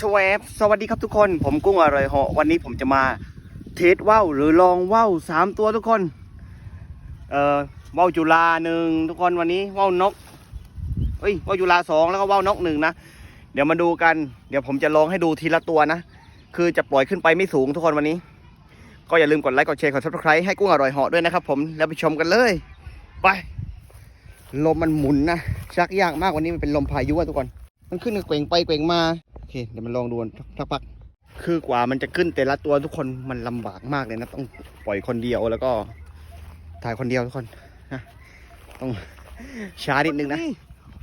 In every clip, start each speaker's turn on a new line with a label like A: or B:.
A: สวบสวัสดีครับทุกคน ผมกุ้งอร่อยเหาะวันนี้ผมจะมาเทสว่าวหรือลองว่าวสามตัวทุกคน เอ่อว่าวจุฬาหนึ่งทุกคนวันนี้ว่าวนกเอ้ยว่าวจุฬาสองแล้วก็ว่าวนกหนึ่งนะเดี๋ยวมาดูกัน เดี๋ยวผมจะลองให้ดูทีละตัวนะ คือจะปล่อยขึ้นไปไม่สูงทุกคนวันนี้ ก็อย่าลืมกดไลค์กดแชร์กดซับสไครต์ให้กุ้งอร่อยเหาะด้วยนะครับผมแล้วไปชมกันเลย ไปลมมันหมุนนะชักยากมากวันนี้มันเป็นลมพายุอะทุกคน มันขึ้นเกว่งไปเกว่งมา เคเดี๋ยวมันลองดูสักพักคือกว่ามันจะขึ้นแต่ละตัวทุกคนมันลำบากมากเลยนะ ต้องปล่อยคนเดียวแล้วก็ถ่ายคนเดียวทุกคนนะต้องช้านิดนึงนะ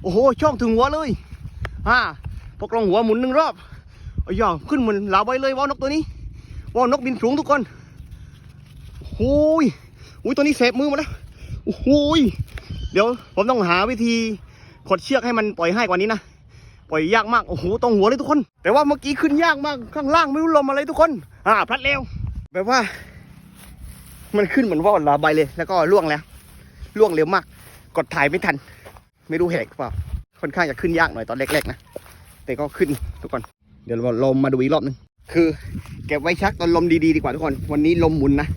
A: โอ้โหช่องถึงหัวเลยฮ่าพกลงหัวหมุนหนึ่งรอบอ้ยาขึ้นเหมือนลาไว้เลยว่านกตัวนี้ว่านกบินสูงทุกคนโอ้ยอุ้ยตัวนี้เสพมือมาแล้วโอ้ยเดี๋ยวผมต้องหาวิธีขดเชือกให้มันปล่อยให้กว่านี้นะ ปล่อยยากมาก โอ้โหตรงหัวเลยทุกคน แต่ว่าเมื่อกี้ขึ้นยากมาก ข้างล่างไม่รู้ลมอะไรทุกคน อ่าพลัดเร็ว แบบว่า มันขึ้นเหมือนว่าลาใบเลย แล้วก็ล่วงแล้ว ล่วงเร็วมาก กดถ่ายไม่ทัน ไม่รู้แหกเปล่า ค่อนข้างจะขึ้นยากหน่อยตอนแรกๆนะ แต่ก็ขึ้นทุกคน เดี๋ยวเราลมมาดูอีกรอบหนึง คือ เก็บไว้ชักตอนลมดีๆดีกว่าทุกคน วันนี้ลมหมุนนะ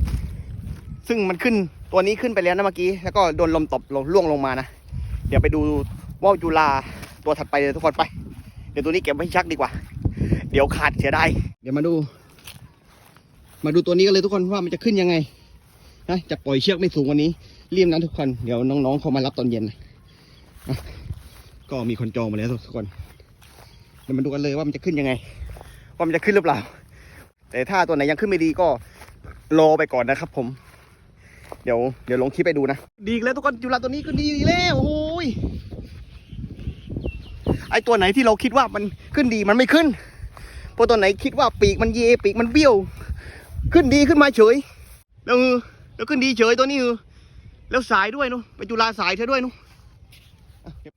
A: ซึ่งมันขึ้น ตัวนี้ขึ้นไปแล้วนะเมื่อกี้ แล้วก็โดนลมตบลงล่วงลงมานะ เดี๋ยวไปดูว่าวจุฬาตัวถัดไปเลยทุกคนไป เดี๋ยวตัวนี้เก็บไว้ชักดีกว่า เดี๋ยวขาดเสียดายเดี๋ยวมาดู มาดูตัวนี้กันเลยทุกคนว่ามันจะขึ้นยังไงนะจะปล่อยเชือกไม่สูงกวันนี้เลี่ยมนะทุกคนเดี๋ยวน้องๆเขามารับตอนเย็นนะอะก็มีคนจองมาแล้วทุกคนเดี๋ยวมาดูกันเลยว่ามันจะขึ้นยังไง ว่ามันจะขึ้นหรือเปล่า แต่ถ้าตัวไหนยังขึ้นไม่ดีก็รอไปก่อนนะครับ ผม เดี๋ยวเดี๋ยวลงคลิปไปดูนะ ดีอีกแล้วทุกคนจุฬาตัวนี้ก็ดีอีกแล้วโอ้ย ไอตัวไหนที่เราคิดว่ามันขึ้นดีมันไม่ขึ้นพอตัวไหนคิดว่าปีกมันเยปีกมันเบี้ยว ขึ้นดีขึ้นมาเฉย แล้วเออแล้วขึ้นดีเฉยตัวนี้เออแล้วสายด้วยเนาะไปจุฬาสายเธอด้วยเนาะ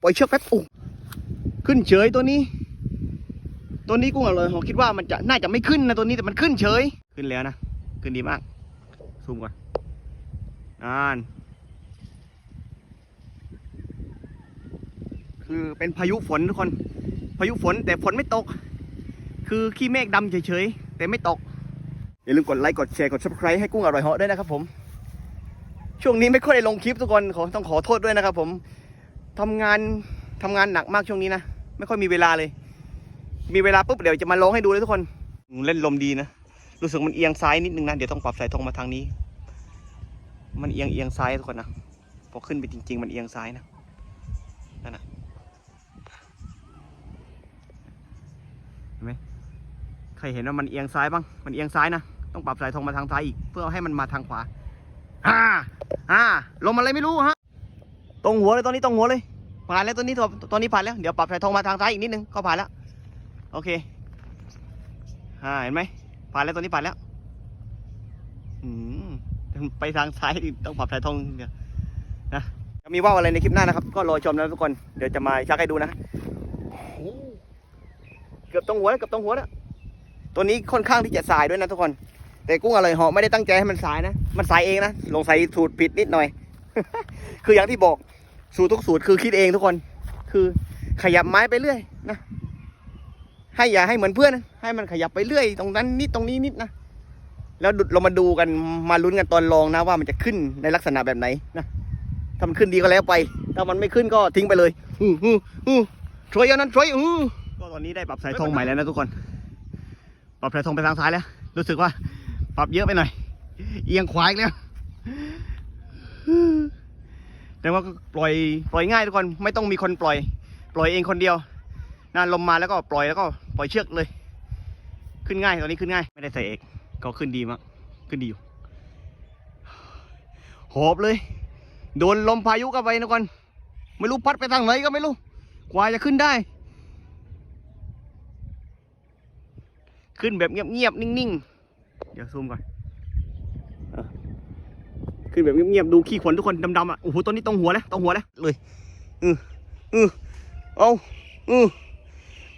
A: ปล่อยเชือกแป๊บอุ้ขึ้นเฉยตัวนี้ ตัวนี้กุ้งอร่อยหอคิดว่ามันจะน่าจะไม่ขึ้นนะตัวนี้แต่มันขึ้นเฉย ขึ้นแล้วนะ ขึ้นดีมากซูมก่อนนาน คือเป็นพายุฝนทุกคน พายุฝนแต่ฝนไม่ตก คือขี้เมฆดำเฉยๆ แต่ไม่ตก อย่าลืมกดไลค์กดแชร์กด subscribe ให้กุ้งอร่อยเหาะด้วยนะครับผม ช่วงนี้ไม่ค่อยได้ลงคลิปทุกคนขอต้องขอโทษด้วยนะครับผมทำงานทำงานหนักมากช่วงนี้นะ ไม่ค่อยมีเวลาเลย มีเวลาปุ๊บเดี๋ยวจะมาลงให้ดูเลยทุกคนเล่นลมดีนะ รู้สึกมันเอียงซ้ายนิดนึงนะ เดี๋ยวต้องปรับสายตรงมาทางนี้ มันเอียงเอียงซ้ายทุกคนนะ พอขึ้นไปจริง ๆ มันเอียงซ้ายนะ นั่นนะ เห็น ไหมใครเห็นว่ามันเอียงซ้ายบ้าง มันเอียงซ้ายนะ ต้องปรับสายธงมาทางซ้ายอีก เพื่อให้มันมาทางขวา อ่า อ่า ลมอะไรไม่รู้ฮะ ตรงหัวเลยตอนนี้ตรงหัวเลย ผ่านแล้วตัวนี้ตัวตอนนี้ผ่านแล้ว เดี๋ยวปรับสายธงมาทางซ้ายอีกนิดนึง ก็ผ่านแล้ว โอเค อ่า เห็นไหม ผ่านแล้วตัวนี้ผ่านแล้ว อืม ไปทางซ้ายดิต้องปรับสายธงเดี๋ยวนะ จะมีว่าวอะไรในคลิปหน้านะครับ ก็รอชมนะทุกคน เดี๋ยวจะมาชักให้ดูนะเกือบตรงหัวแล้วเกือบตรงหัวแล้วตัวนี้ค่อนข้างที่จะสายด้วยนะทุกคน แต่กุ้งอร่อยเหาะไม่ได้ตั้งใจให้มันสายนะ มันสายเองนะลงใส่สูตรผิดนิดหน่อย คืออย่างที่บอกสูตรทุกสูตรคือคิดเองทุกคน คือขยับไม้ไปเรื่อยนะให้อย่าให้เหมือนเพื่อนนะให้มันขยับไปเรื่อย ตรงนั้นนิดตรงนี้นิดนะแล้วเรามาดูกันมาลุ้นกันตอนลองนะว่ามันจะขึ้นในลักษณะแบบไหนนะถ้ามันขึ้นดีก็แล้วไป ถ้ามันไม่ขึ้นก็ทิ้งไปเลย อืออืออือช่วยอันนั้นช่วยอือ อนนี้ได้ปรับสายธงใหม่แล้วนะทุกคน ปรับสายธงไปทางซ้ายแล้ว รู้สึกว่า ปรับเยอะไปหน่อย เอียงขวาอีกแล้วแต่ว่าปล่อยปล่อยง่ายทุกคน ไม่ต้องมีคนปล่อย ปล่อยเองคนเดียวน่าลมมาแล้วก็ปล่อยแล้วก็ปล่อยเชือกเลย ขึ้นง่ายตอนนี้ขึ้นง่าย ไม่ได้ใส่เอกก็ขึ้นดีมากขึ้นดีอยู่หอบเลย โดนลมพายุเข้าไปนะก่อนไม่รู้พัดไปทางไหนก็ไม่รู้กว่าจะขึ้นได้ ขึ้นแบบเงียบๆนิ่งๆ เดี๋ยวซูมก่อนอะขึ้นแบบเงียบๆดูขี้ขนทุกคนดำๆอะโอ้โหตัวนี้ตรงหัวแล้วตรงหัวแล้วเลยอืออือเอาอือ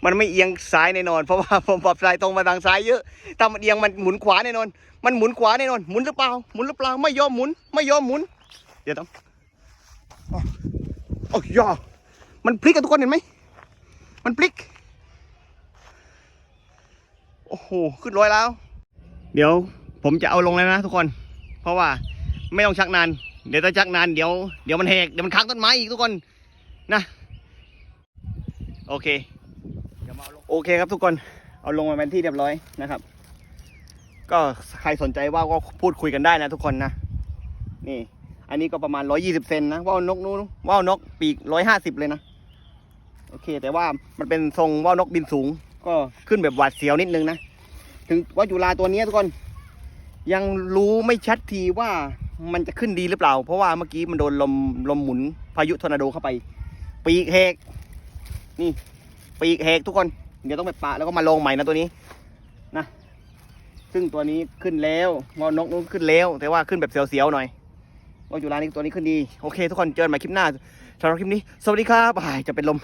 A: มันไม่เอียงซ้ายแน่นอน เพราะว่าผมปรับสายตรงมาทางซ้ายเยอะถ้ามันเอียงมันหมุนขวาแน่นอน มันหมุนขวาแน่นอนหมุนหรือเปล่าหมุนหรือเปล่าไม่ยอมหมุน ไม่ยอมหมุน เดี๋ยวต้องอ๋อโอ้ยยอมันพลิกกันทุกคนเห็นไหมมันพลิก โอ้โหขึ้นร้อยแล้ว เดี๋ยวผมจะเอาลงแล้วนะทุกคน เพราะว่าไม่ต้องชักนาน เดี๋ยวถ้าชักนานเดี๋ยวเดี๋ยวมันแหกเดี๋ยวมันค้างต้นไม้อีกทุกคนนะโอเคเอโอเคครับทุกคนเอาลงมาเป็นที่เรียบร้อยนะครับ ก็ใครสนใจว่าก็พูดคุยกันได้นะทุกคนนะนี่ อันนี้ก็ประมาณร้อยี่สิบเซนนะว่าวนกนู้นว่าวนกปีกร้อยห้าสิบเลยนะโอเค แต่ว่ามันเป็นทรงว่าวนกบินสูง ก็ขึ้นแบบหวาดเสียวนิดนึงนะ ถึงว่าจุฬาตัวนี้ทุกคน ยังรู้ไม่ชัดทีว่ามันจะขึ้นดีหรือเปล่า เพราะว่าเมื่อกี้มันโดนลมลมหมุนพายุทอร์นาโดเข้าไป ปีกแหกนี่ ปีกแหกทุกคน เดี๋ยวต้องไปปะแล้วก็มาลงใหม่นะตัวนี้นะซึ่งตัวนี้ขึ้นแล้วงอนกนู้นขึ้นแล้ว แต่ว่าขึ้นแบบเสียวๆหน่อยว่าจุฬานี่ตัวนี้ขึ้นดี โอเค ทุกคนเจอกันใหม่คลิปหน้าสำหรับคลิปนี้ สวัสดีครับอ่ายจะเป็นลม